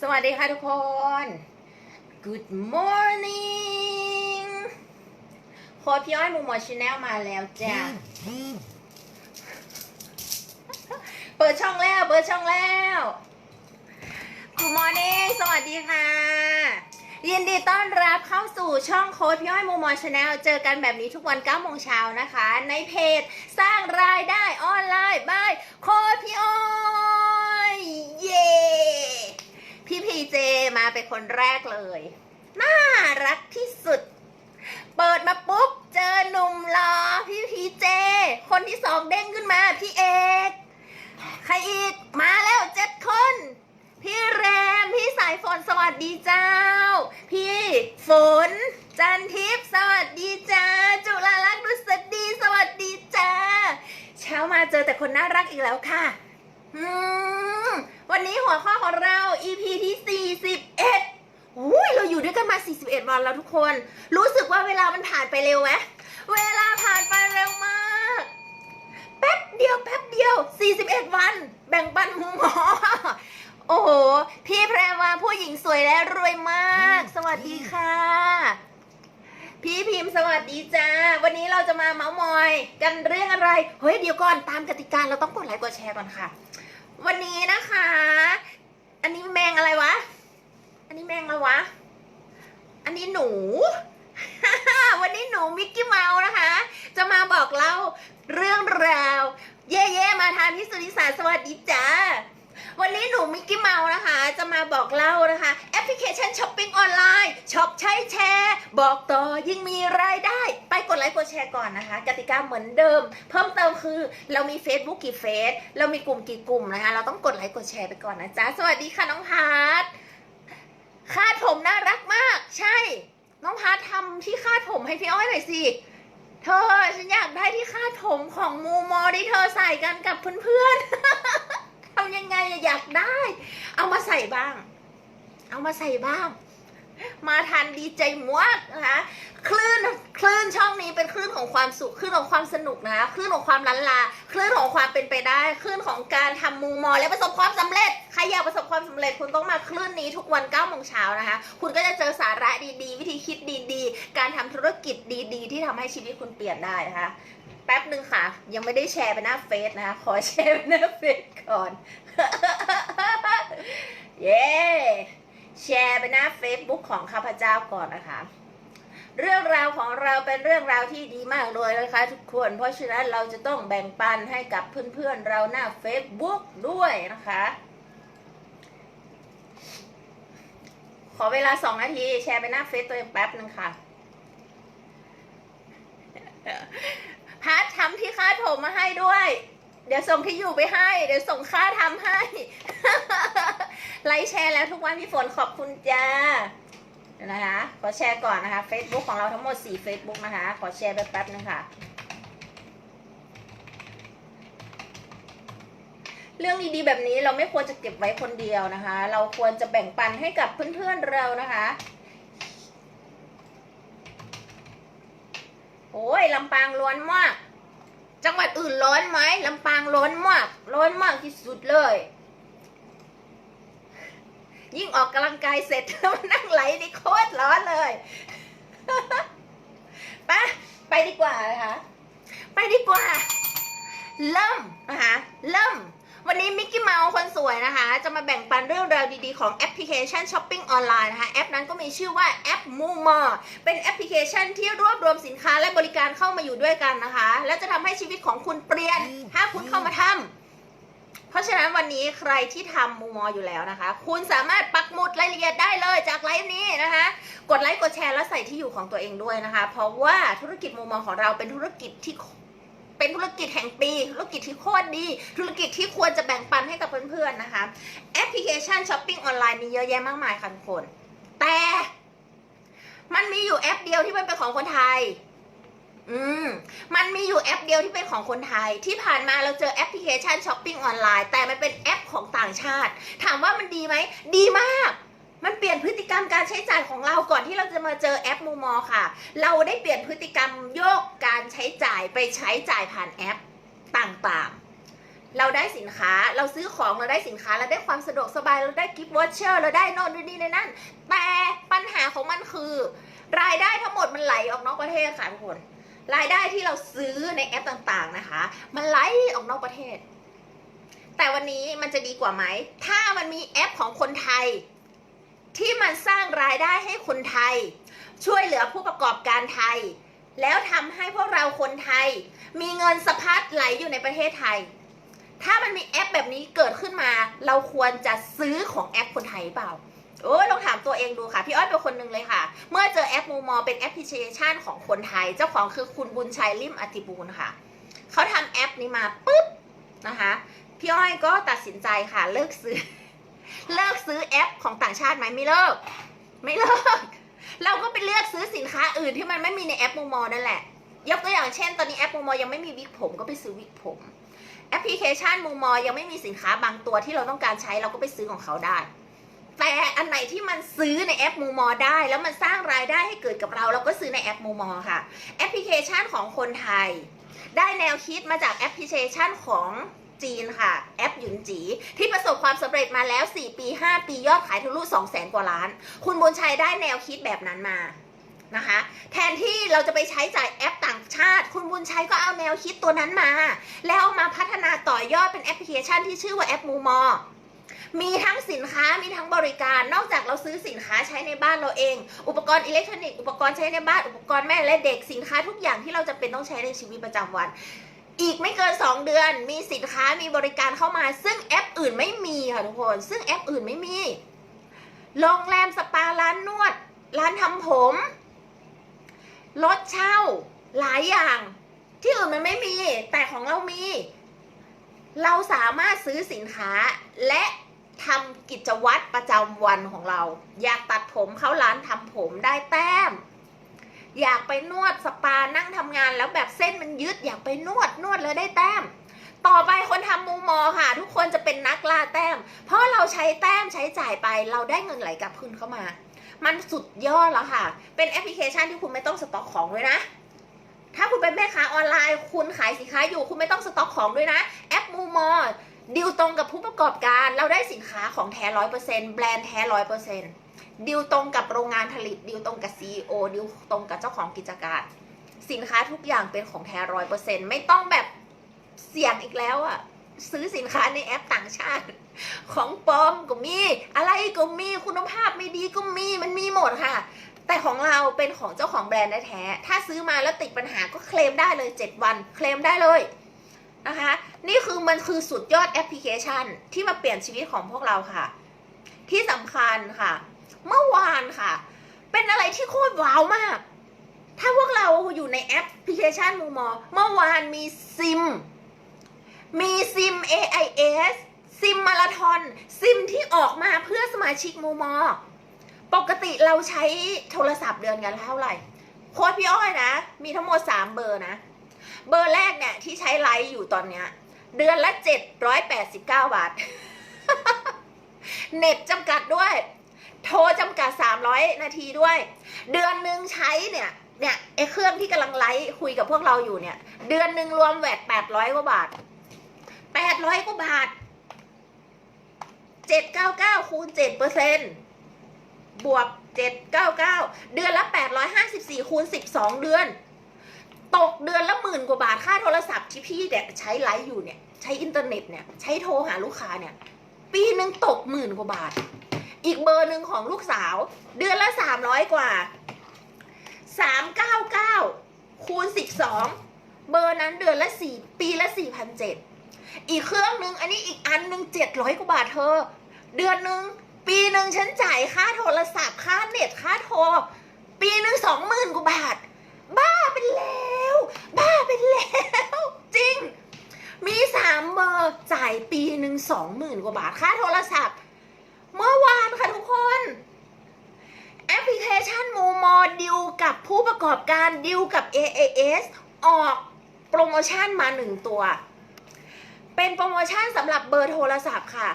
สวัสดีค่ะทุกคน Good morning โค้ดพี่อ้อยมูมอชแนลมาแล้วจ้ะ เปิดช่องแล้ว เปิดช่องแล้ว Good morning สวัสดีค่ะ ยินดีต้อนรับเข้าสู่ช่องโค้ดพี่อ้อยมูมอชแนลเจอกันแบบนี้ทุกวัน9โมงเช้านะคะ ในเพจสร้างรายได้ออนไลน์บายโค้ดพี่อ้อย เย้ พีเจมาเป็นคนแรกเลย น่ารักที่สุด เปิดมาปุ๊บ เจอหนุ่มหล่อพี่พีเจ คนที่สองเด้งขึ้นมา พี่เอกใครอีก มาแล้วเจ็ดคน พี่แรม พี่สายฝนสวัสดีเจ้า พี่ฝน จันทิพย์สวัสดีจ้า จุฬาลักษณ์ดุษฎีสวัสดีจ้า เช้ามาเจอแต่คนน่ารักอีกแล้วค่ะ อืม วันนี้หัวข้อของเรา EP ที่ 41อุ้ยเราอยู่ด้วยกันมา 41 วันแล้วทุกคน รู้สึกว่าเวลามันผ่านไปเร็วไหมเวลาผ่านไปเร็วมาก แป๊บเดียวแป๊บเดียว 41 วัน แบ่งปันมุมหมอโอ้โห พี่แพรวาผู้หญิงสวยและรวยมาก สวัสดีค่ะ พี่พิมพ์สวัสดีจ้า วันนี้เราจะมาเมาส์มอย กันเรื่องอะไร เฮ้ยเดี๋ยวก่อนตามกติกาเราต้องกดไลค์กดแชร์ก่อนค่ะ วันนี้นะคะ อันนี้แมงอะไรวะ อันนี้แมงอะไรวะ อันนี้หนู วันนี้หนูมิกกี้เมาส์นะคะ จะมาบอกเล่าเรื่องราว เย่ๆมาทานที่สุนิสาสวัสดีจ้า วันนี้หนูมิกกี้เมาส์นะคะ จะมาบอกเล่านะคะ แอปพลิเคชันช้อปปิ้งออนไลน์ช็อปใช้แชร์ บอกต่อยิ่งมีรายได้ ไปกดไลค์กดแชร์ก่อนนะคะ กติกาเหมือนเดิม เพิ่มเติมคือเรามี Facebook กี่เฟซเรามีกลุ่มกี่กลุ่มนะคะ เราต้องกดไลค์กดแชร์ไปก่อนนะจ๊ะ สวัสดีค่ะน้องพาร์ทคาดผมน่ารักมาก ใช่ น้องพาร์ททำที่คาดผมให้พี่อ้อยหน่อยสิเธอฉันอยากได้ที่คาดผมของมูมอที่เธอใส่กันกับเพื่อนๆ ทำยังไงอยากได้ เอามาใส่บ้าง เอามาใส่บ้าง มาทันดีใจมากนะคะคลื่นคลื่นช่องนี้เป็นคลื่นของความสุขคลื่นของความสนุกนะคะคลื่นของความลันลาคลื่นของความเป็นไปได้คลื่นของการทำมูมอและประสบความสำเร็จใครอยากประสบความสำเร็จคุณต้องมาคลื่นนี้ทุกวัน9ก้าโมงเช้านะคะ คุณก็จะเจอสาระดีๆ วิธีคิดดีๆ การทำธุรกิจดีๆ ที่ทำให้ชีวิตคุณเปลี่ยนได้นะคะ แป๊บหนึ่งค่ะ ยังไม่ได้แชร์ไปหน้าเฟซนะคะ ขอแชร์ไปหน้าเฟซก่อน เย้ แชร์ไปหน้า Facebook ของข้าพเจ้าก่อนนะคะ เรื่องราวของเราเป็นเรื่องราวที่ดีมากเลยนะคะทุกคน เพราะฉะนั้นเราจะต้องแบ่งปันให้กับเพื่อนๆเราหน้า Facebook ด้วยนะคะ ขอเวลาสองนาที แชร์ไปหน้าเฟซตัวเองแป๊บหนึ่งค่ะ พาร์ททำที่ค่าดผมมาให้ด้วย เดี๋ยวส่งที่อยู่ไปให้ เดี๋ยวส่งค่าทำให้ ไลค์แชร์แล้วทุกวันพี่ฝนขอบคุณจ้าเดี๋ยวนะคะขอแชร์ก่อนนะคะ Facebook ของเราทั้งหมด 4 Facebook นะคะ ขอแชร์ไปแป๊บนึงค่ะ เรื่องดีๆแบบนี้เราไม่ควรจะเก็บไว้คนเดียวนะคะ เราควรจะแบ่งปันให้กับเพื่อนๆเรานะคะ อ้ยลำปางร้อนมาก จังหวัดอื่นร้อนไหมลำปางร้อนมาก ร้อนมากที่สุดเลย ยิ่งออกกำลังกายเสร็จมานั่งไหลนี่โคตรร้อนเลยไปไปดีกว่านะคะไปดีกว่า เริ่มนะคะเริ่ม วันนี้มิกกี้เมาส์คนสวยนะคะ จะมาแบ่งปันเรื่องราวดีๆ ของแอปพลิเคชันช้อปปิ้งออนไลน์นะคะ แอปนั้นก็มีชื่อว่าแอปมูมอเป็นแอปพลิเคชันที่รวบรวมสินค้าและบริการเข้ามาอยู่ด้วยกันนะคะ และจะทำให้ชีวิตของคุณเปลี่ยน ถ้าคุณเข้ามาทำเพราะฉะนั้นวันนี้ใครที่ทำมูมออยู่แล้วนะคะ คุณสามารถปักหมุดรายละเอียดได้เลยจากไลฟ์นี้นะคะ กดไลค์กดแชร์แล้วใส่ที่อยู่ของตัวเองด้วยนะคะ เพราะว่าธุรกิจมูมอของเราเป็นธุรกิจที่ เป็นธุรกิจแห่งปี ธุรกิจที่โคตรดี ธุรกิจที่ควรจะแบ่งปันให้กับเพื่อนๆนะคะ แอปพลิเคชันช้อปปิ้งออนไลน์มีเยอะแยะมากมายค่ะทุกคน แต่มันมีอยู่แอปเดียวที่มันเป็นของคนไทย อืม มันมีอยู่แอปเดียวที่เป็นของคนไทย ที่ผ่านมาเราเจอแอปพลิเคชันช้อปปิ้งออนไลน์แต่มันเป็นแอปของต่างชาติ ถามว่ามันดีไหม ดีมาก มันเปลี่ยนพฤติกรรมการใช้จ่ายของเราก่อนที่เราจะมาเจอแอปมูมอค่ะ เราได้เปลี่ยนพฤติกรรมโยกการใช้จ่ายไปใช้จ่ายผ่านแอปต่างๆ เราได้สินค้าเราซื้อของเราได้สินค้าเราได้ความสะดวกสบายเราได้กิฟต์วอชเชอร์เราได้นอนนี่ในนั่นแต่ปัญหาของมันคือ รายได้ทั้งหมดมันไหลออกนอกประเทศค่ะทุกคนรายได้ที่เราซื้อในแอปต่างๆนะคะ มันไหลออกนอกประเทศ แต่วันนี้มันจะดีกว่าไหม ถ้ามันมีแอปของคนไทย ที่มันสร้างรายได้ให้คนไทย ช่วยเหลือผู้ประกอบการไทย แล้วทำให้พวกเราคนไทย มีเงินสะพัดไหลอยู่ในประเทศไทย ถ้ามันมีแอปแบบนี้เกิดขึ้นมา เราควรจะซื้อของแอปคนไทยเปล่าโอ้ลองถามตัวเองดูค่ะ พี่อ้อยเป็นคนหนึ่งเลยค่ะ เมื่อเจอแอปมูมอเป็นแอปพลิเคชันของคนไทย เจ้าของคือคุณบุญชัยลิมอติบูลค่ะ เขาทำแอปนี้มาปุ๊บนะคะ พี่อ้อยก็ตัดสินใจค่ะเลิกซื้อ เลิกซื้อแอปของต่างชาติไหมไม่เลิก ไม่เลิก เราก็ไปเลือกซื้อสินค้าอื่นที่มันไม่มีในแอปมูมอนั่นแหละ ยกตัวอย่างเช่น ตอนนี้แอปมูมอยังไม่มีวิกผมก็ไปซื้อวิกผมแอปพลิเคชันมูมอยังไม่มีสินค้าบางตัวที่เราต้องการใช้เราก็ไปซื้อของเขาได้ แต่อันไหนที่มันซื้อในแอปมูมอได้ แล้วมันสร้างรายได้ให้เกิดกับเรา เราก็ซื้อในแอปมูมอค่ะแอปพลิเคชันของคนไทย ได้แนวคิดมาจากแอปพลิเคชันของ จีนค่ะ แอปหยุนจี ที่ประสบความสำเร็จมาแล้ว 4 ปี 5 ปียอดขายทะลุ2 0 0 0 0 0กว่าล้าน คุณบุญชัยได้แนวคิดแบบนั้นมานะคะ แทนที่เราจะไปใช้จ่ายแอปต่างชาติ คุณบุญชัยก็เอาแนวคิดตัวนั้นมา แล้วมาพัฒนาต่อยอดเป็นแอปพลิเคชันที่ชื่อว่าแอปมูมอมีทั้งสินค้ามีทั้งบริการนอกจากเราซื้อสินค้าใช้ในบ้านเราเอง อุปกรณ์อิเล็กทรอนิกส์อุปกรณ์ใช้ในบ้านอุปกรณ์แม่และเด็กสินค้าทุกอย่างที่เราจะเป็นต้องใช้ในชีวิตประจำวัน อีกไม่เกิน 2 เดือน มีสินค้ามีบริการเข้ามา ซึ่งแอปอื่นไม่มีค่ะทุกคน ซึ่งแอปอื่นไม่มี โรงแรมสปาร้านนวด ร้านทำผมรถเช่าหลายอย่าง ที่อื่นมันไม่มี แต่ของเรามี เราสามารถซื้อสินค้าและทำกิจวัตรประจำวันของเรา อยากตัดผมเข้าร้านทำผมได้แต้ม อยากไปนวดสปานั่งทำงานแล้วแบบเส้นมันยืดอยากไปนวดนวดเลยได้แต้ม ต่อไปคนทำมูมอค่ะ ทุกคนจะเป็นนักล่าแต้ม เพราะเราใช้แต้มใช้จ่ายไป เราได้เงินไหลกลับคืนเข้ามา มันสุดยอดแล้วค่ะ เป็นแอปพลิเคชันที่คุณไม่ต้องสต็อกของด้วยนะ ถ้าคุณเป็นแม่ค้าออนไลน์ คุณขายสินค้าอยู่คุณไม่ต้องสต็อกของด้วยนะ แอปมูมอดิวตรงกับผู้ประกอบการ เราได้สินค้าของแท้ร้อยเปอร์เซ็นต์แบรนด์แท้ร้อยเปอร์เซ็นต์ ดิวตรงกับโรงงานผลิตดิวตรงกับซีอดิวตรงกับเจ้าของกิจการ สินค้าทุกอย่างเป็นของแท้ร้อยเปอร์เซ็นต์ไม่ต้องแบบเสี่ยงอีกแล้วอะซื้อสินค้าในแอปต่างชาติ ของปลอมก็มี อะไรก็มีคุณภาพไม่ดีก็มีมันมีหมดค่ะ แต่ของเราเป็นของเจ้าของแบรนด์แท้ถ้าซื้อมาแล้วติดปัญหาก็เคลมได้เลย 7 วัน เคลมได้เลยนะคะนี่คือมันคือสุดยอดแอปพลิเคชันที่มาเปลี่ยนชีวิตของพวกเราค่ะ ที่สำคัญค่ะ เมื่อวานค่ะ เป็นอะไรที่โคตรว้าวมาก ถ้าพวกเราอยู่ในแอปพลิเคชันมูมอเมื่อวานมีซิม มีซิม AIS ซิมมาราทอนซิมที่ออกมาเพื่อสมาชิกมูมอ ปกติเราใช้โทรศัพท์เดือนกันเท่าไหร่ โค้ดพี่อ้อยนะ มีทั้งหมด 3 เบอร์นะ เบอร์แรกเนี่ย ที่ใช้ไลฟ์อยู่ตอนเนี้ย เดือนละ 789 บาท เน็ตจำกัดด้วย โทรจำกัด 300 นาทีด้วย เดือนหนึ่งใช้เนี่ยเนี่ยไอ้เครื่องที่กำลังไลฟ์คุยกับพวกเราอยู่เนี่ย เดือนหนึ่งรวมแวด800 กว่าบาท 800 กว่าบาท 799 คูณ7เปอร์เซ็นต์บวก 799 เดือนละ 854 คูณ 12 เดือน ตกเดือนละหมื่นกว่าบาทค่าโทรศัพท์ที่พี่เนี่ยใช้ไลฟ์อยู่เนี่ย ใช้อินเทอร์เน็ตเนี่ย ใช้โทรหาลูกค้าเนี่ย ปีหนึ่งตกหมื่นกว่าบาท อีกเบอร์หนึ่งของลูกสาว เดือนละ300กว่า399คูณ12เบอร์นั้นเดือนละ4ปีละ4,700อีกเครื่องหนึ่งอันนี้อีกอันหนึ่ง700กว่าบาทเธอ เดือนหนึ่งปีหนึ่งฉันจ่ายค่าโทรศัพท์ค่าเน็ตค่าโทร ปีหนึ่งสองหมื่นกว่าบาท บ้าไปแล้ว บ้าไปแล้ว จริง มีสามเบอร์จ่ายปีหนึ่งสองหมื่นกว่าบาทค่าโทรศัพท์ เมื่อวานค่ะทุกคน แอปพลิเคชันมูมอดิวกับผู้ประกอบการดิวกับ AAS ออกโปรโมชั่นมาหนึ่งตัว เป็นโปรโมชั่นสำหรับเบอร์โทรศัพท์ค่ะ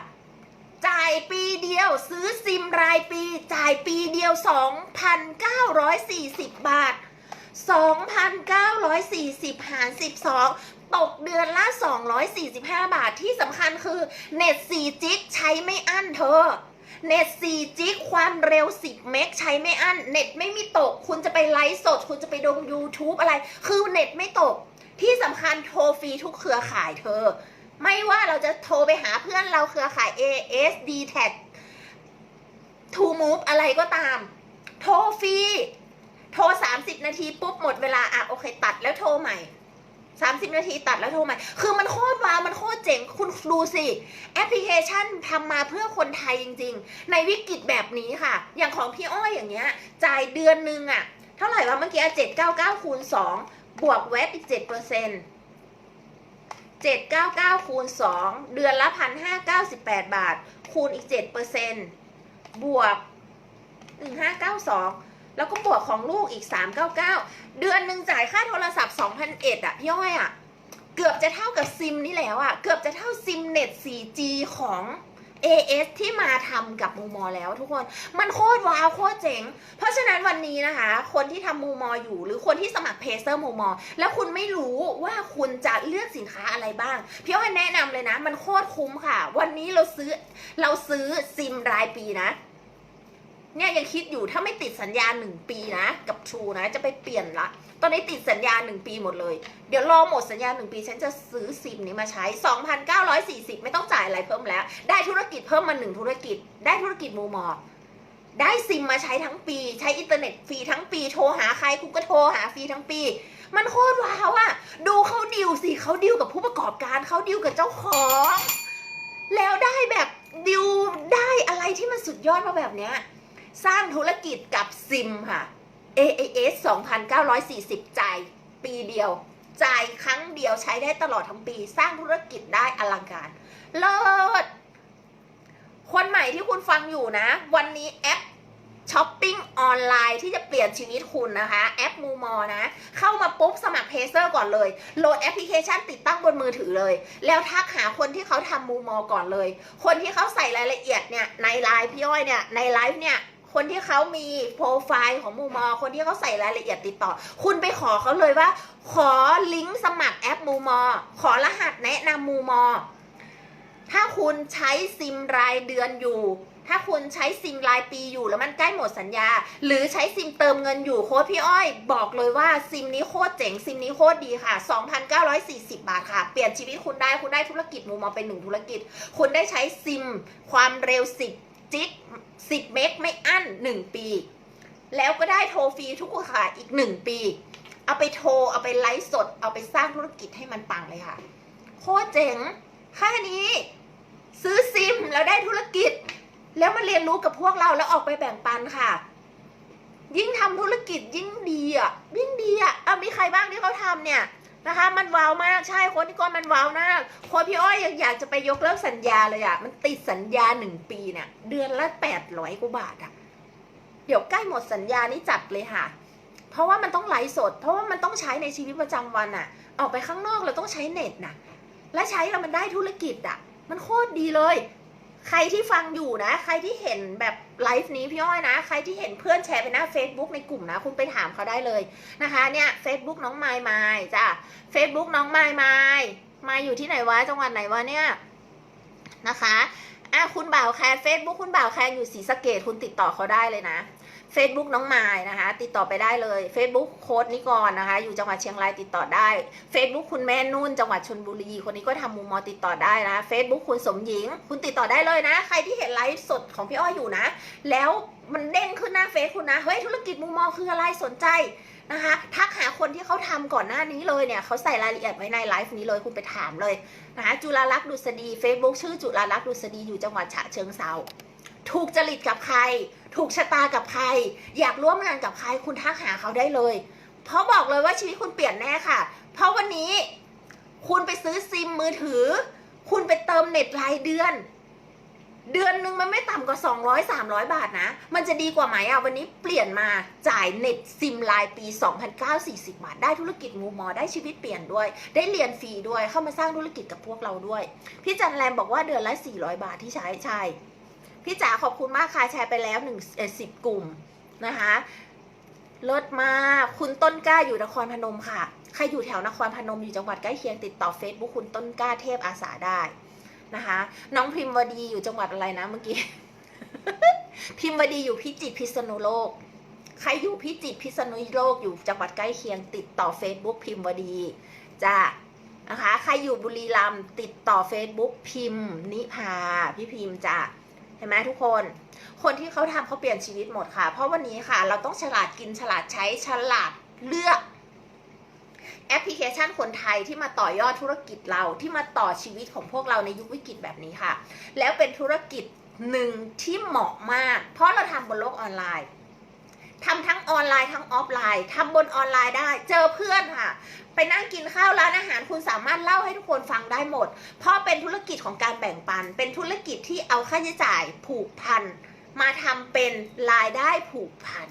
จ่ายปีเดียวซื้อซิมรายปี จ่ายปีเดียว 2,940 บาท 2,940 หาร 12 ตกเดือนละ 245 บาทที่สำคัญคือเน็ต4จิกใช้ไม่อั้นเธอเน็ต4จิกความเร็ว 10 เมกใช้ไม่อั้น เน็ตไม่มีตก คุณจะไปไลฟ์สด คุณจะไปดง YouTube อะไร คือเน็ตไม่ตก ที่สำคัญโทรฟรีทุกเครือข่ายเธอ ไม่ว่าเราจะโทรไปหาเพื่อนเราเครือข่าย AS d t a c To Move อะไรก็ตาม โทรฟรี โทร30นาทีปุ๊บหมดเวลาอะโอเค ตัดแล้วโทรใหม่30นาทีตัดแล้วโทรใหม่ คือมันโคตรว้าวมันโคตรเจ๋งคุณดูสิ แอปพลิเคชันทำมาเพื่อคนไทยจริง ๆ ในวิกฤตแบบนี้ค่ะ อย่างของพี่อ้อยอย่างเงี้ย จ่ายเดือนนึงอะเท่าไหร่วะเมื่อกี้เจ็ดเก้าเก้าคูณสองบวกแวตอีกเจ็ดเปอร์เซ็นต์เจ็ดเก้าเก้าคูณสองเดือนละพันห้าเก้าสิบแปดบาท คูณอีกเจ็ดเปอร์เซ็นต์บวกหนึ่งห้าเก้าสอง แล้วก็บวกของลูกอีกสามเก้าเก้าเดือนหนึ่งจ่ายค่าโทรศัพท์สองพันเอ็ดอะพี่อ้อยอะเกือบจะเท่ากับซิมนี่แล้วอะเกือบจะเท่าซิมเน็ต 4G ของ AS ที่มาทำกับมูมอแล้วทุกคน มันโคตรว้าวโคตรเจ๋ง เพราะฉะนั้นวันนี้นะคะ คนที่ทำมูมออยู่ หรือคนที่สมัครเพเซอร์มูมอแล้วคุณไม่รู้ว่าคุณจะเลือกสินค้าอะไรบ้าง พี่อ้อยแนะนำเลยนะ มันโคตรคุ้มค่ะ วันนี้เราซื้อเราซื้อซิมรายปีนะ เนี่ยยังคิดอยู่ถ้าไม่ติดสัญญาหนึ่งปีนะ กับชูนะจะไปเปลี่ยนละ ตอนนี้ติดสัญญาหนึ่งปีหมดเลย เดี๋ยวรอหมดสัญญาหนึ่งปี ฉันจะซื้อซิมนี้มาใช้ 2,940 ไม่ต้องจ่ายอะไรเพิ่มแล้ว ได้ธุรกิจเพิ่มมาหนึ่งธุรกิจ ได้ธุรกิจมูมอได้ซิมมาใช้ทั้งปี ใช้อินเทอร์เน็ตฟรีทั้งปีโทรหาใครคุณก็โทรหาฟรีทั้งปี มันโคตรว้าวอะดูเขาดิวสิเขาดิวกับผู้ประกอบการเขาดิวกับเจ้าของ แล้วได้แบบดิวได้อะไรที่มันสุดยอดมาแบบเนี้ย สร้างธุรกิจกับซิมค่ะ AAS 2,940 จ่ายปีเดียว จ่ายครั้งเดียวใช้ได้ตลอดทั้งปี สร้างธุรกิจได้อลังการ เลิศ คนใหม่ที่คุณฟังอยู่นะ วันนี้แอปช้อปปิ้งออนไลน์ที่จะเปลี่ยนชีวิตคุณนะคะ แอปมูมอนะ เข้ามาปุ๊บสมัครเพเซอร์ก่อนเลย โหลดแอปพลิเคชันติดตั้งบนมือถือเลย แล้วทักหาคนที่เขาทำมูมอก่อนเลย คนที่เขาใส่รายละเอียดเนี่ยในไลน์พี่อ้อยเนี่ยในไลฟ์เนี่ย คนที่เขามีโปรไฟล์ของมูมอ คนที่เขาใส่รายละเอียดติดต่อ คุณไปขอเขาเลยว่า ขอลิงก์สมัครแอปมูมอ ขอรหัสแนะนำมูมอ ถ้าคุณใช้ซิมรายเดือนอยู่ ถ้าคุณใช้ซิมรายปีอยู่แล้วมันใกล้หมดสัญญา หรือใช้ซิมเติมเงินอยู่โค้ดพี่อ้อย บอกเลยว่าซิมนี้โคตรเจ๋งซิมนี้โคตรดีค่ะ 2,940 บาทค่ะ เปลี่ยนชีวิตคุณได้คุณได้ธุรกิจมูมอเป็นหนึ่งธุรกิจ คุณได้ใช้ซิมความเร็ว10 จิก10เมกไม่อั้น1ปี แล้วก็ได้โทรฟรีทุกครือข่ายอีก1ปี เอาไปโทร เอาไปไลฟ์สด เอาไปสร้างธุรกิจให้มันปังเลยค่ะ โคตรเจ๋งแค่นี้ ซื้อซิมแล้วได้ธุรกิจ แล้วมาเรียนรู้กับพวกเราแล้วออกไปแบ่งปันค่ะ ยิ่งทำธุรกิจยิ่งดีอะยิ่งดีอะอะมีใครบ้างที่เขาทำเนี่ย นะคะ มันวาวมากใช่โค้ดที่ก้อนมันวาวมากโค้ดพี่อ้อยยังอยากจะไปยกเลิกสัญญาเลยอะมันติดสัญญาหนึ่งปีเนี่ยเดือนละแปดร้อยกว่าบาทอะเดี๋ยวใกล้หมดสัญญานี่จัดเลยค่ะ เพราะว่ามันต้องไลฟ์สด เพราะว่ามันต้องใช้ในชีวิตประจำวันอะ ออกไปข้างนอกเราต้องใช้เน็ตนะและใช้แล้วมันได้ธุรกิจอะ มันโคตรดีเลย ใครที่ฟังอยู่นะ ใครที่เห็นแบบไลฟ์นี้พี่อ้อยนะ ใครที่เห็นเพื่อนแชร์ไปหน้า Facebook ในกลุ่มนะ คุณไปถามเขาได้เลยนะคะ เนี่ย Facebook น้องไมล์ไมล์จ้ะ Facebook น้องไมล์ไมล์มาอยู่ที่ไหนวะ จังหวัดไหนวะเนี่ยนะคะอะคุณบ่าวแคร์ Facebook คุณบ่าวแคร์อยู่ศรีสะเกดคุณติดต่อเขาได้เลยนะ Facebook น้องไมล์นะคะ ติดต่อไปได้เลย Facebook โค้ดนิกรนะคะ อยู่จังหวัดเชียงรายติดต่อได้ Facebook คุณแม่นุ่น จังหวัดชนบุรี คนนี้ก็ทำมุมมอติดต่อได้นะ Facebook คุณสมหญิง คุณติดต่อได้เลยนะ ใครที่เห็นไลฟ์สดของพี่อ้อยอยู่นะ แล้วมันเด้งขึ้นหน้าเฟซคุณนะ เฮ้ยธุรกิจมุมมอคืออะไรสนใจนะคะทักหาคนที่เขาทำก่อนหน้านี้เลยเนี่ยเขาใส่รายละเอียดไว้ในไลฟ์นี้เลยคุณไปถามเลยนะคะจุฬาลักษณ์ดุษฎี Facebook ชื่อจุฬาลักษณ์ดุษฎีอยู่จังหวัดฉะเชิงเซา ถูกจริตกับใคร ถูกชะตากับใคร อยากร่วมงานกับใครคุณทักหาเขาได้เลย เพราะบอกเลยว่าชีวิตคุณเปลี่ยนแน่ค่ะ เพราะวันนี้ คุณไปซื้อซิมมือถือ คุณไปเติมเน็ตรายเดือน เดือนหนึ่งมันไม่ต่ำกว่า 200 300 บาทนะ มันจะดีกว่าไหมอะวันนี้เปลี่ยนมาจ่ายเน็ตซิมรายปี 2,940 บาท ได้ธุรกิจมูมอได้ชีวิตเปลี่ยนด้วย ได้เรียนฟรีด้วยเข้ามาสร้างธุรกิจกับพวกเราด้วย พี่จันแรมบอกว่าเดือนละ 400 บาทที่ใช้ใช่ พี่จ๋าขอบคุณมากค่ะแชร์ไปแล้วหนึ่งสิบกลุ่มนะคะเลิศมากคุณต้นกล้าอยู่นครพนมค่ะ ใครอยู่แถวนครพนมอยู่จังหวัดใกล้เคียงติดต่อ Facebook คุณต้นกล้าเทพอาสาได้นะคะ น้องพิมพ์วดีอยู่จังหวัดอะไรนะเมื่อกี้ พิมพ์วดีอยู่พิจิตรพิษณุโลก ใครอยู่พิจิตรพิษณุโลกอยู่จังหวัดใกล้เคียง ติดต่อ Facebook พิมพ์วดีจ้านะคะ ใครอยู่บุรีรัมย์ติดต่อ Facebook พิมพ์นิพาพี่พิมพ์จ้าเห็นไหมทุกคน คนที่เขาทำเขาเปลี่ยนชีวิตหมดค่ะ เพราะวันนี้ค่ะ เราต้องฉลาดกินฉลาดใช้ฉลาดเลือกแอปพลิเคชันคนไทยที่มาต่อยอดธุรกิจเราที่มาต่อชีวิตของพวกเราในยุควิกฤตแบบนี้ค่ะ แล้วเป็นธุรกิจหนึ่งที่เหมาะมาก เพราะเราทำบนโลกออนไลน์ ทำทั้งออนไลน์ทั้งออฟไลน์ทำบนออนไลน์ได้ เจอเพื่อนค่ะ ไปนั่งกินข้าวร้านอาหารคุณสามารถเล่าให้ทุกคนฟังได้หมด เพราะเป็นธุรกิจของการแบ่งปัน เป็นธุรกิจที่เอาค่าใช้จ่ายผูกพัน มาทำเป็นรายได้ผูกพัน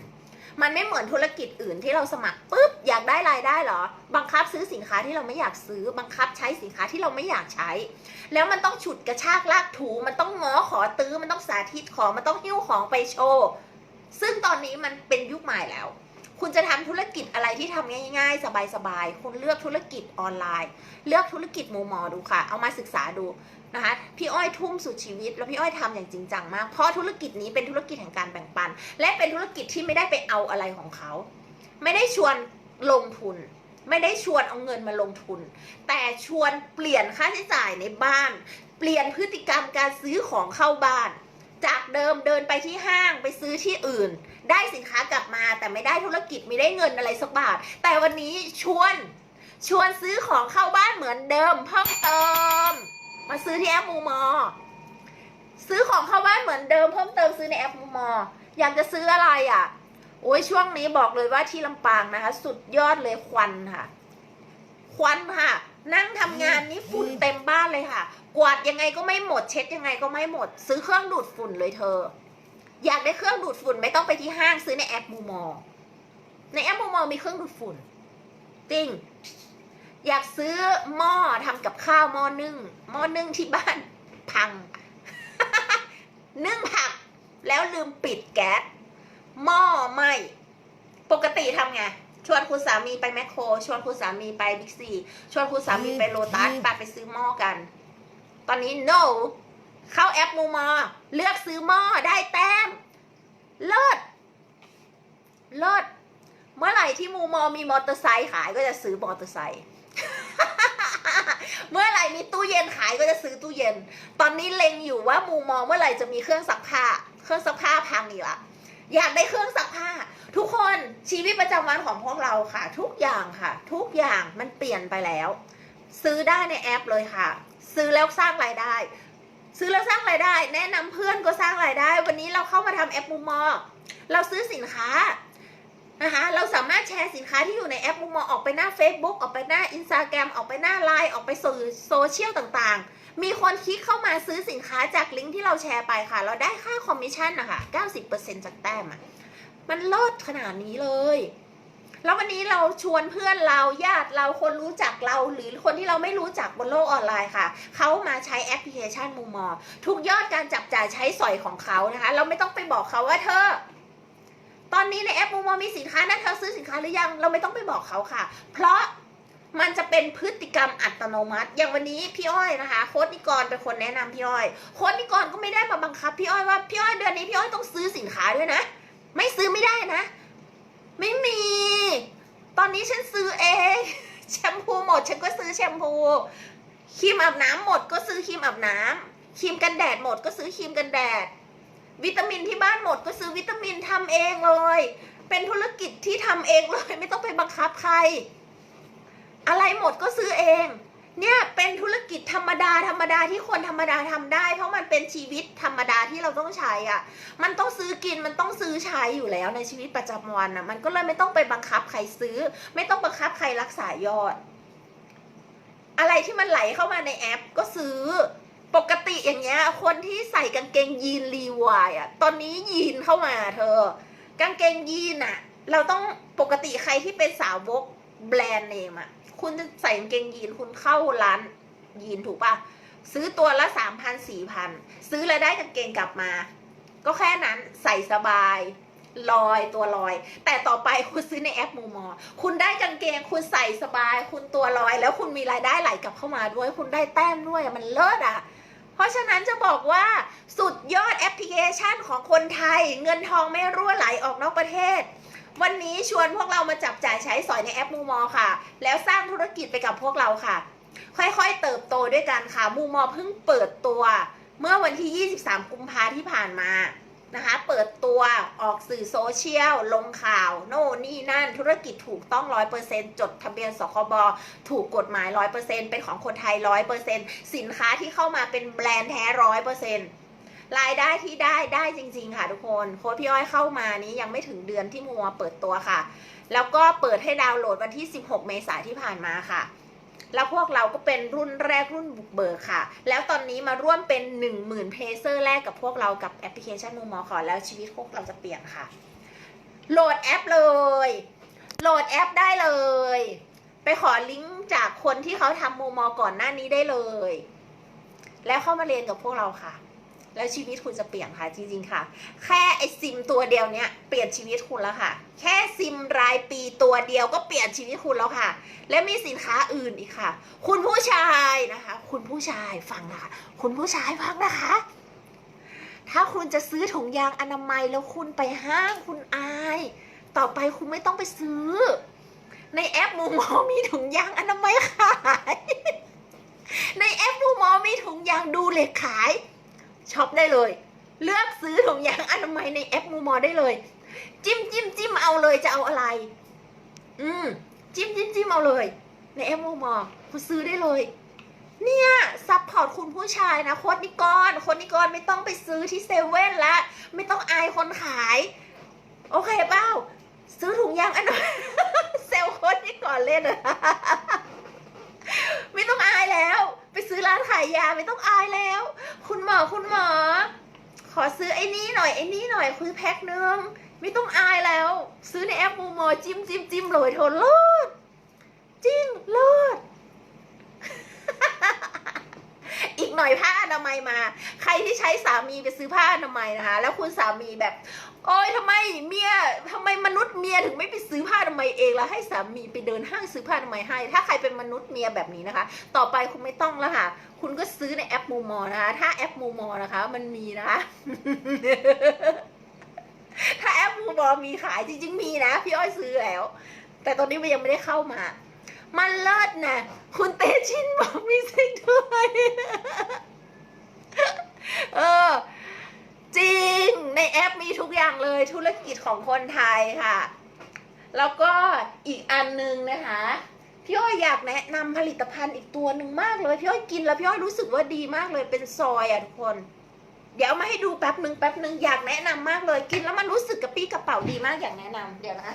มันไม่เหมือนธุรกิจอื่นที่เราสมัครปุ๊บอยากได้รายได้เหรอ บังคับซื้อสินค้าที่เราไม่อยากซื้อ บังคับใช้สินค้าที่เราไม่อยากใช้ แล้วมันต้องฉุดกระชากลากถู มันต้องง้อขอตื้อ มันต้องสาธิตของ มันต้องหิ้วของไปโชว์ ซึ่งตอนนี้มันเป็นยุคใหม่แล้ว คุณจะทำธุรกิจอะไรที่ทำง่ายๆ สบายๆ คุณเลือกธุรกิจออนไลน์ เลือกธุรกิจมูมอดูค่ะ เอามาศึกษาดูนะคะพี่อ้อยทุ่มสุดชีวิต แล้วพี่อ้อยทำอย่างจริงจังมาก เพราะธุรกิจนี้เป็นธุรกิจแห่งการแบ่งปัน และเป็นธุรกิจที่ไม่ได้ไปเอาอะไรของเขา ไม่ได้ชวนลงทุน ไม่ได้ชวนเอาเงินมาลงทุน แต่ชวนเปลี่ยนค่าใช้จ่ายในบ้าน เปลี่ยนพฤติกรรมการซื้อของเข้าบ้าน จากเดิมเดินไปที่ห้างไปซื้อที่อื่น ได้สินค้ากลับมาแต่ไม่ได้ธุรกิจไม่ได้เงินอะไรสักบาท แต่วันนี้ชวน ชวนซื้อของเข้าบ้านเหมือนเดิมเพิ่มเติม มาซื้อที่แอปมูมอ ซื้อของเข้าบ้านเหมือนเดิมเพิ่มเติมซื้อในแอปมูมอ อยากจะซื้ออะไรอะโอ้ยช่วงนี้บอกเลยว่าที่ลำปางนะคะ สุดยอดเลยควันค่ะ ควันค่ะ นั่งทำงานนี่ฝุ่นเต็มบ้านเลยค่ะ กวาดยังไงก็ไม่หมด เช็ดยังไงก็ไม่หมด ซื้อเครื่องดูดฝุ่นเลยเธอ อยากได้เครื่องดูดฝุ่นไม่ต้องไปที่ห้างซื้อในแอปมูมอ ในแอปมูมอมีเครื่องดูดฝุ่น จริง อยากซื้อหม้อทำกับข้าวหม้อนึ่งหม้อนึ่งที่บ้านพัง นึ่งผักแล้วลืมปิดแก๊สหม้อไหมปกติทำไง ชวนคุณสามีไปแมคโคร ชวนคุณสามีไปบิ๊กซีชวนคุณสามีไปโลตัสไปไปซื้อหม้อกัน ตอนนี้ no เข้าแอปมูมอเลือกซื้อหม้อได้แต้ม เลิศ เลิศ เมื่อไหร่ที่มูมอมีมอเตอร์ไซค์ขายก็จะซื้อมอเตอร์ไซค์เมื่อไหร่มีตู้เย็นขายก็จะซื้อตู้เย็น ตอนนี้เล็งอยู่ว่ามูมองเมื่อไหร่จะมีเครื่องซักผ้า เครื่องซักผ้าพังอีกละ อยากได้เครื่องซักผ้า ทุกคนชีวิตประจำวันของพวกเราค่ะ ทุกอย่างค่ะ ทุกอย่างมันเปลี่ยนไปแล้ว ซื้อได้ในแอปเลยค่ะ ซื้อแล้วสร้างรายได้ ซื้อแล้วสร้างรายได้ แนะนำเพื่อนก็สร้างรายได้ วันนี้เราเข้ามาทำแอปมูมอเราซื้อสินค้านะคะเราสามารถแชร์สินค้าที่อยู่ในแอปมุมมองออกไปหน้า Facebook ออกไปหน้า Instagram ออกไปหน้า Line ออกไปสู่โซเชียลต่างๆ มีคนคลิกเข้ามาซื้อสินค้าจากลิงก์ที่เราแชร์ไปค่ะ เราได้ค่าคอมมิชชั่นนะคะ90%จากแต้มอะมันลดขนาดนี้เลย แล้ววันนี้เราชวนเพื่อนเราญาติเราคนรู้จักเราหรือคนที่เราไม่รู้จักบนโลกออนไลน์ค่ะ เขามาใช้แอปพลิเคชันมุมมอ ทุกยอดการจับจ่ายใช้สอยของเขานะคะ เราไม่ต้องไปบอกเขาว่าเธอตอนนี้ในแอปมูมอมีสินค้านะเธอซื้อสินค้าหรือยัง เราไม่ต้องไปบอกเขาค่ะ เพราะ มันจะเป็นพฤติกรรมอัตโนมัติ อย่างวันนี้พี่อ้อยนะคะ โค้ดนิกรเป็นคนแนะนำพี่อ้อย โค้ดนิกรก็ไม่ได้มาบังคับพี่อ้อยว่าพี่อ้อยเดือนนี้พี่อ้อยต้องซื้อสินค้าด้วยนะ ไม่ซื้อไม่ได้นะ ไม่มี ตอนนี้ฉันซื้อเองแชมพูหมดฉันก็ซื้อแชมพูครีมอาบน้ำหมดก็ซื้อครีมอาบน้ำครีมกันแดดหมดก็ซื้อครีมกันแดด วิตามินที่บ้านหมดก็ซื้อวิตามินทำเองเลย เป็นธุรกิจที่ทำเองเลย ไม่ต้องไปบังคับใคร อะไรหมดก็ซื้อเอง เนี่ยเป็นธุรกิจธรรมดาธรรมดาที่คนธรรมดาทำได้ เพราะมันเป็นชีวิตธรรมดาที่เราต้องใช้อะ มันต้องซื้อกินมันต้องซื้อใช้อยู่แล้วในชีวิตประจำวันอะมันก็เลยไม่ต้องไปบังคับใครซื้อ ไม่ต้องบังคับใครรักษายอด อะไรที่มันไหลเข้ามาในแอปก็ซื้อปกติอย่างเงี้ย คนที่ใส่กางเกงยีนรีวายอะตอนนี้ยีนเข้ามาเธอ กางเกงยีนอะเราต้องปกติใครที่เป็นสาวกแบรนด์เนมอะ คุณจะใส่กางเกงยีนคุณเข้าร้านยีนถูกปะซื้อตัวละสามพันสี่พันซื้อแล้วได้กางเกงกลับมา ก็แค่นั้นใส่สบายลอยตัวลอย แต่ต่อไปคุณซื้อในแอปมูมอ คุณได้กางเกงคุณใส่สบาย คุณตัวลอย แล้วคุณมีรายได้ไหลกลับเข้ามาด้วย คุณได้แต้มด้วยมันเลิศอะ เพราะฉะนั้นจะบอกว่าสุดยอดแอปพลิเคชันของคนไทย เงินทองไม่รั่วไหลออกนอกประเทศ วันนี้ชวนพวกเรามาจับจ่ายใช้สอยในแอปมูมอค่ะ แล้วสร้างธุรกิจไปกับพวกเราค่ะ ค่อยๆเติบโตด้วยกันค่ะมูมอเพิ่งเปิดตัว เมื่อวันที่ 23 กุมภาที่ผ่านมานะคะ เปิดตัวออกสื่อโซเชียล ลงข่าว โน่นนี่นั่น ธุรกิจถูกต้อง 100%จดทะเบียนสคบถูกกฎหมาย 100%เป็นของคนไทย 100%สินค้าที่เข้ามาเป็นแบรนด์แท้ 100% รายได้ที่ได้ได้จริง ๆ ค่ะทุกคนโค้ดพี่อ้อยเข้ามานี้ยังไม่ถึงเดือนที่มัวเปิดตัวค่ะ แล้วก็เปิดให้ดาวน์โหลดวันที่ 16 เมษายนที่ผ่านมาค่ะ แล้วพวกเราก็เป็นรุ่นแรกรุ่นบุกเบิกค่ะ แล้วตอนนี้มาร่วมเป็น 10,000เพเซอร์แรกกับพวกเรากับแอปพลิเคชันมูมอขอแล้วชีวิตพวกเราจะเปลี่ยนค่ะ โหลดแอปเลย โหลดแอปได้เลย ไปขอลิงก์จากคนที่เขาทำมูมอก่อนหน้านี้ได้เลย แล้วเข้ามาเรียนกับพวกเราค่ะ แล้วชีวิตคุณจะเปลี่ยนค่ะจริงๆค่ะ แค่ไอซิมตัวเดียวเนี้ยเปลี่ยนชีวิตคุณแล้วค่ะ แค่ซิมรายปีตัวเดียวก็เปลี่ยนชีวิตคุณแล้วค่ะ และมีสินค้าอื่นอีกค่ะ คุณผู้ชายนะคะ คุณผู้ชายฟังนะคะคุณผู้ชายฟังนะคะ ถ้าคุณจะซื้อถุงยางอนามัยแล้วคุณไปห้างคุณอาย ต่อไปคุณไม่ต้องไปซื้อ ในแอปมูมอมีถุงยางอนามัยขาย ในแอปมูมอมีถุงยางดูเหล็กขาย ช็อปได้เลย เลือกซื้อถุงยางอนามัยในแอปมูมอได้เลย จิ้มจิ้มจิ้มเอาเลยจะเอาอะไร อืม จิ้มจิ้มจิ้มเอาเลย ในแอปมูมอคุณซื้อได้เลย เนี่ยซัพพอร์ตคุณผู้ชายนะโค้ดนิกรโค้ดนิกรไม่ต้องไปซื้อที่เซเว่นละไม่ต้องอายคนขาย โอเคเปล่าซื้อถุงยางอันนั้นเซลโค้ดนิกรเล่นะไม่ต้องอายแล้ว ไปซื้อร้านขายยาไม่ต้องอายแล้ว คุณหมอคุณหมอ ขอซื้อไอ้นี้หน่อยไอ้นี้หน่อยคือแพ็คนึงไม่ต้องอายแล้ว ซื้อในแอปมูมอจิ้มจิ้มจิ้มเลยโทนเลิศจริงเลิศ อีกหน่อยผ้าอนามัยมา ใครที่ใช้สามีไปซื้อผ้าอนามัยนะคะ แล้วคุณสามีแบบ โอ๊ยทำไมเมียทำไมมนุษย์เมียถึงไม่ไปซื้อผ้าอนามัยเองแล้วให้สามีไปเดินห้างซื้อผ้าอนามัยให้ ถ้าใครเป็นมนุษย์เมียแบบนี้นะคะ ต่อไปคุณไม่ต้องแล้วค่ะ คุณก็ซื้อในแอปมูมอนะคะ ถ้าแอปมูมอนะคะ มันมีนะคะถ้าแอปมูมอมีขายจริงๆมีนะ พี่อ้อยซื้อแล้ว แต่ตอนนี้มันยังไม่ได้เข้ามา มันเลิศนะคุณเตชินบอกมีสิ่งด้วย เออ จริงในแอปมีทุกอย่างเลยธุรกิจของคนไทยค่ะ แล้วก็อีกอันนึงนะคะพี่อ้อยอยากแนะนำผลิตภัณฑ์อีกตัวหนึ่งมากเลย พี่อ้อยกินแล้วพี่อ้อยรู้สึกว่าดีมากเลยเป็นซอยอะทุกคน เดี๋ยวมาให้ดูแป๊บหนึ่งแป๊บหนึ่งอยากแนะนำมากเลย กินแล้วมันรู้สึกกระปี้กระเป๋าดีมากอยากแนะนำเดี๋ยวนะ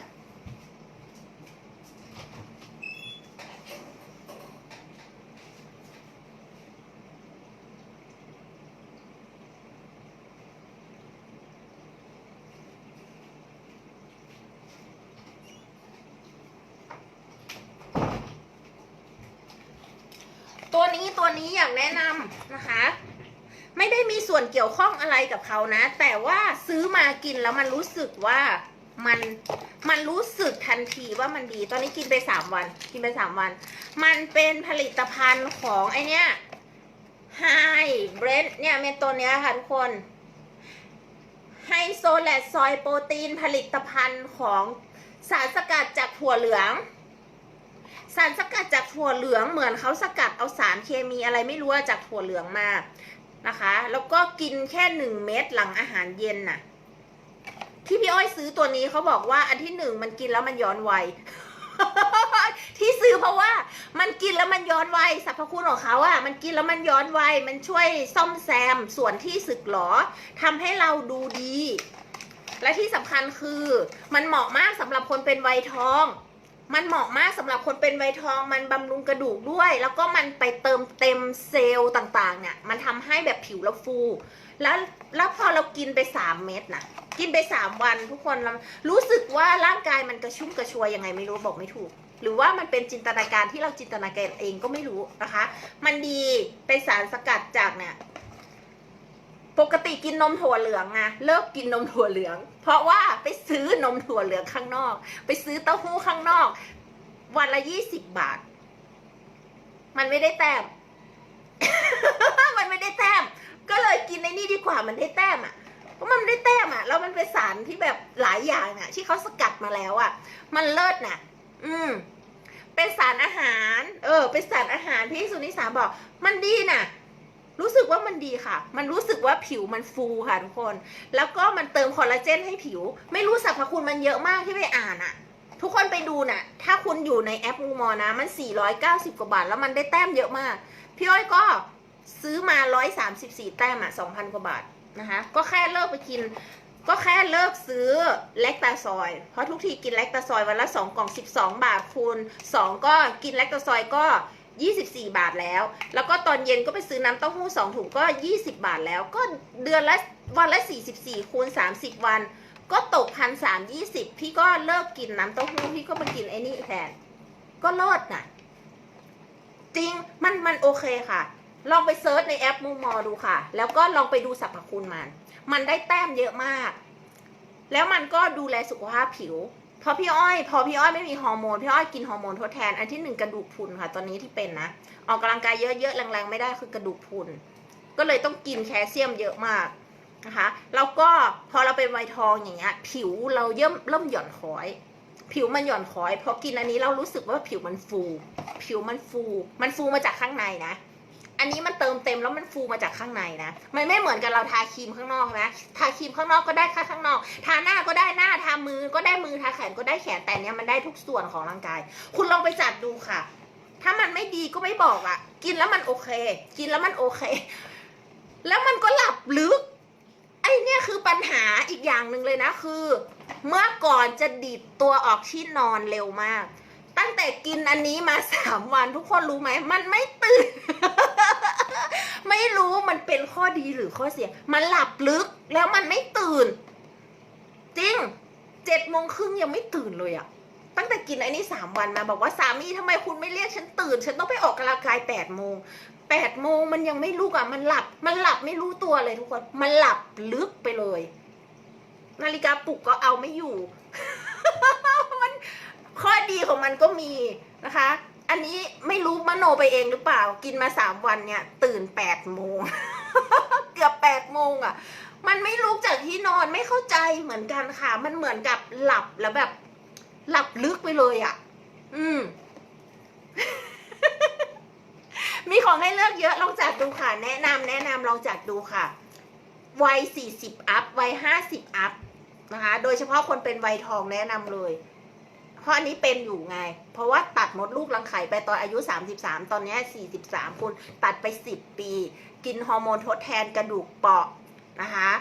ตัวนี้ตัวนี้อยากแนะนำนะคะ ไม่ได้มีส่วนเกี่ยวข้องอะไรกับเขานะ แต่ว่าซื้อมากินแล้วมันรู้สึกว่ามันมันรู้สึกทันทีว่ามันดี ตอนนี้กินไปสามวัน กินไปสามวัน มันเป็นผลิตภัณฑ์ของไอเนี้ยไฮเบรดเนี่ยเมนตัวเนี้ยค่ะทุกคนไฮโซแลตซอยโปรตีนผลิตภัณฑ์ของสารสกัดจากถั่วเหลือง สารสกัดจากถั่วเหลืองเหมือนเขาสกัดเอาสารเคมีอะไรไม่รู้จากถั่วเหลืองมานะคะ แล้วก็กินแค่หนึ่งเม็ดหลังอาหารเย็นน่ะ ที่พี่อ้อยซื้อตัวนี้เขาบอกว่าอันที่หนึ่งมันกินแล้วมันย้อนวัยที่ซื้อเพราะว่ามันกินแล้วมันย้อนวัยสรรพคุณของเขาอะมันกินแล้วมันย้อนวัยมันช่วยซ่อมแซมส่วนที่สึกหรอทำให้เราดูดี และที่สำคัญคือมันเหมาะมากสำหรับคนเป็นวัยทอง มันเหมาะมากสำหรับคนเป็นไวทอง มันบำรุงกระดูกด้วย แล้วก็มันไปเติมเต็มเซลล์ต่างๆ เนี่ย มันทำให้แบบผิวเราฟู แล้วแล้วพอเรากินไปสามเม็ดนะกินไปสามวันทุกคนรารู้สึกว่าร่างกายมันกระชุ่มกระชวยยังไงไม่รู้บอกไม่ถูก หรือว่ามันเป็นจินตนาการที่เราจินตนาการเองก็ไม่รู้นะคะ มันดีเป็นสารสกัดจากเนี่ยปกติกินนมถั่วเหลืองอะเลิกกินนมถั่วเหลือง เพราะว่าไปซื้อนมถั่วเหลืองข้างนอก ไปซื้อเต้าหู้ข้างนอก วันละยี่สิบบาท มันไม่ได้แต้ม มันไม่ได้แต้ม ก็เลยกินในนี่ดีกว่ามันได้แต้มอะเพราะมันได้แต้มอะแล้วมันเป็นสารที่แบบหลายอย่างอะ ที่เขาสกัดมาแล้วอะ มันเลิศน่ะ อืม เป็นสารอาหาร เออ เป็นสารอาหารพี่สุนิสาบอก มันดีน่ะ รู้สึกว่ามันดีค่ะ มันรู้สึกว่าผิวมันฟูค่ะทุกคน แล้วก็มันเติมคอลลาเจนให้ผิว ไม่รู้สรรพคุณมันเยอะมากที่ไปอ่านอะทุกคนไปดูน่ะ ถ้าคุณอยู่ในแอปมูมอนะ มัน 490 กว่าบาท แล้วมันได้แต้มเยอะมาก พี่อ้อยก็ซื้อมา 134 แต้มอะ 2,000 กว่าบาทนะคะ ก็แค่เลิกไปกิน ก็แค่เลิกซื้อแลคตาซอย เพราะทุกทีกินแลคตาซอยวันละ 2 กล่อง 12 บาทคูณ2ก็กินแลคตาซอยก็ 24 บาทแล้ว แล้วก็ตอนเย็นก็ไปซื้อน้ำเต้าหู้ 2 ถุงก็ 20 บาทแล้ว ก็เดือนละวันละ 44 คูณ 30 วัน ก็ตกพันสามยี่สิบพี่ก็เลิกกินน้ำเต้าหู้พี่ก็มากินไอ้นี่แทน ก็เลิศน่ะจริงมันมันโอเคค่ะ ลองไปเซิร์ชในแอปมูมอดูค่ะ แล้วก็ลองไปดูสรรพคุณมัน มันได้แต้มเยอะมาก แล้วมันก็ดูแลสุขภาพผิว เพราะพี่อ้อย พอพี่อ้อยไม่มีฮอร์โมนพี่อ้อยกินฮอร์โมนทดแทน อันที่หนึ่งกระดูกพรุนค่ะ ตอนนี้ที่เป็นนะออกกำลังกายเยอะๆแรงๆไม่ได้คือกระดูกพรุนก็เลยต้องกินแคลเซียมเยอะมากนะคะแล้วก็พอเราเป็นวัยทองอย่างเงี้ย ผิวเราเริ่มเริ่มหย่อนคอย ผิวมันหย่อนคอยพอกินอันนี้เรารู้สึกว่าผิวมันฟู ผิวมันฟู มันฟูมาจากข้างในนะ อันนี้มันเติมเต็มแล้วมันฟูมาจากข้างในนะ มันไม่เหมือนกับเราทาครีมข้างนอกนะ ทาครีมข้างนอกก็ได้ค่าข้างนอก ทาหน้าก็ได้หน้า ทามือก็ได้มือ ทาแขนก็ได้แขน แต่เนี้ยมันได้ทุกส่วนของร่างกาย คุณลองไปจัดดูค่ะ ถ้ามันไม่ดีก็ไม่บอกอะ่ะ กินแล้วมันโอเค กินแล้วมันโอเค แล้วมันก็หลับลึก ไอ้เนี่ยคือปัญหาอีกอย่างหนึ่งเลยนะคือ เมื่อก่อนจะดีดตัวออกที่นอนเร็วมาก ตั้งแต่กินอันนี้มาสามวันทุกคนรู้ไหม มันไม่ตื่น ไม่รู้มันเป็นข้อดีหรือข้อเสีย มันหลับลึกแล้วมันไม่ตื่น จริงเจ็ดโมงครึ่งยังไม่ตื่นเลยอะตั้งแต่กินไอ้นี่สามวันมาบอกว่าสามีทำไมคุณไม่เรียกฉันตื่น ฉันต้องไปออกกำลังกายแปดโมงแปดโมงมันยังไม่ลุกอะมันหลับ มันหลับไม่รู้ตัวเลยทุกคน มันหลับลึกไปเลย นาฬิกาปลุกก็เอาไม่อยู่ ข้อดีของมันก็มีนะคะ อันนี้ไม่รู้มโนไปเองหรือเปล่า กินมาสามวันเนี่ย ตื่นแปดโมง เกือบแปดโมงอะ่ะ มันไม่ลุกจากที่นอนไม่เข้าใจเหมือนกันค่ะ มันเหมือนกับหลับแล้วแบบ หลับลึกไปเลยอะ่ะ อืม มีของให้เลือกเยอะลองจัดดูค่ะ แนะนำแนะนำลองจัดดูค่ะ วัยสี่สิบอัพวัยห้าสิบอัพนะคะ โดยเฉพาะคนเป็นวัยทองแนะนำเลย เพราะอันนี้เป็นอยู่ไง เพราะว่าตัดมดลูกรังไข่ไปตอนอายุ 33 ตอนนี้ 43 คุณตัดไป 10 ปี กินฮอร์โมนทดแทนกระดูกเปราะนะคะ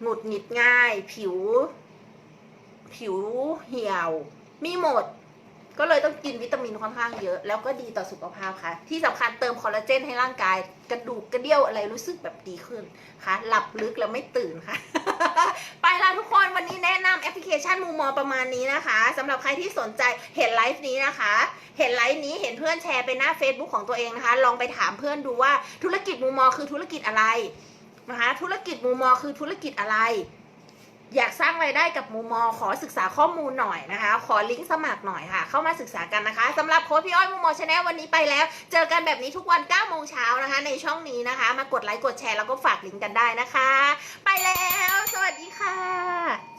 หงุดหงิดง่าย ผิว ผิวเหี่ยว มีหมด ก็เลยต้องกินวิตามินค่อนข้างเยอะ แล้วก็ดีต่อสุขภาพค่ะ ที่สำคัญเติมคอลลาเจนให้ร่างกาย กระดูกกระเดี่ยวอะไรรู้สึกแบบดีขึ้นค่ะ หลับลึกแล้วไม่ตื่นค่ะ ไปละทุกคนวันนี้แนะนำแอปพลิเคชันมูมอประมาณนี้นะคะสำหรับใครที่สนใจเห็นไลฟ์นี้นะคะ เห็นไลฟ์นี้เห็นเพื่อนแชร์ไปหน้า Facebook ของตัวเองนะคะ ลองไปถามเพื่อนดูว่าธุรกิจมูมอคือธุรกิจอะไรนะคะธุรกิจมูมอคือธุรกิจอะไร อยากสร้างรายได้กับมูมอ ขอศึกษาข้อมูลหน่อยนะคะ ขอลิงก์สมัครหน่อยค่ะ เข้ามาศึกษากันนะคะสำหรับโค้ดพี่อ้อยมูมอชาแนลวันนี้ไปแล้ว เจอกันแบบนี้ทุกวัน9โมงเช้านะคะ ในช่องนี้นะคะ มากดไลค์กดแชร์แล้วก็ฝากลิงก์กันได้นะคะ ไปแล้ว สวัสดีค่ะ